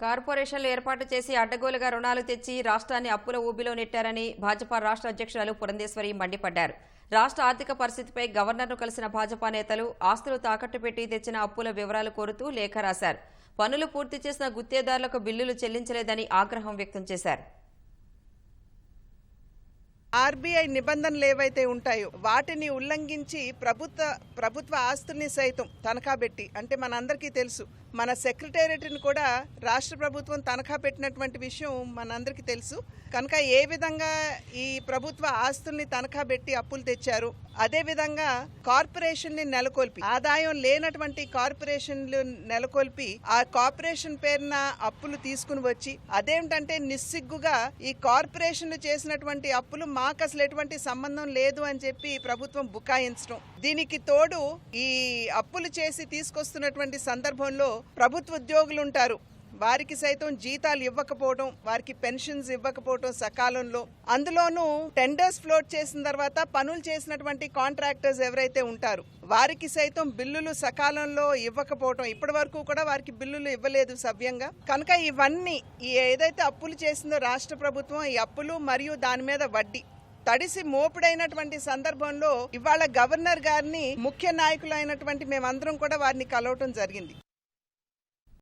కార్పొరేషన్లు ఏర్పాటు చేసి అడ్డగోలుగా రుణాలు తెచ్చి రాష్ట్రాన్ని అప్పుల ఊబిలో నెట్టారని భాజపా రాష్ట్ర అధ్యక్షురాలు పురంధేశ్వరి మండిపడ్డారు. రాష్ట్ర ఆర్థిక పరిస్థితిపై గవర్నర్ను కలిసిన భాజపా నేతలు ఆస్తులు తాకట్టు పెట్టి తెచ్చిన అప్పుల వివరాలు కోరుతూ లేఖ రాశారు. పనులు పూర్తి చేసిన గుత్తేదారులకు బిల్లులు చెల్లించలేదని ఆగ్రహం వ్యక్తం చేశారు. ఆర్బీఐ నిబంధనలు ఏవైతే ఉంటాయో వాటిని ఉల్లంఘించి ప్రభుత్వ ప్రభుత్వ ఆస్తుల్ని సైతం తనఖా పెట్టి అంటే మనందరికీ తెలుసు మన సెక్రటేరియట్ని కూడా రాష్ట్ర ప్రభుత్వం తనఖా పెట్టినటువంటి విషయం మనందరికీ తెలుసు. కనుక ఏ విధంగా ఈ ప్రభుత్వ ఆస్తుల్ని తనఖా పెట్టి అప్పులు తెచ్చారు అదే విధంగా కార్పొరేషన్ని నెలకొల్పి ఆదాయం లేనటువంటి కార్పొరేషన్లు నెలకొల్పి ఆ కార్పొరేషన్ పేరున అప్పులు తీసుకుని వచ్చి అదేమిటంటే నిస్సిగ్గుగా ఈ కార్పొరేషన్లు చేసినటువంటి అప్పులు మాకు అసలు ఎటువంటి సంబంధం లేదు అని చెప్పి ప్రభుత్వం బుకాయించడం. దీనికి తోడు ఈ అప్పులు చేసి తీసుకొస్తున్నటువంటి సందర్భంలో ప్రభుత్వ ఉద్యోగులు ఉంటారు. వారికి సైతం జీతాలు ఇవ్వకపోవడం వారికి పెన్షన్స్ ఇవ్వకపోవడం సకాలంలో. అందులోనూ టెండర్స్ ఫ్లోట్ చేసిన తర్వాత పనులు చేసినటువంటి కాంట్రాక్టర్స్ ఎవరైతే ఉంటారు వారికి సైతం బిల్లులు సకాలంలో ఇవ్వకపోవడం ఇప్పటి వరకు కూడా వారికి బిల్లులు ఇవ్వలేదు సవ్యంగా. కనుక ఇవన్నీ ఈ ఏదైతే అప్పులు చేసిందో రాష్ట్ర ప్రభుత్వం ఈ అప్పులు మరియు దాని మీద వడ్డీ తడిసి మోపుడైనటువంటి సందర్భంలో ఇవాళ గవర్నర్ గారిని ముఖ్య నాయకులైనటువంటి మేమందరం కూడా వారిని కలవటం జరిగింది.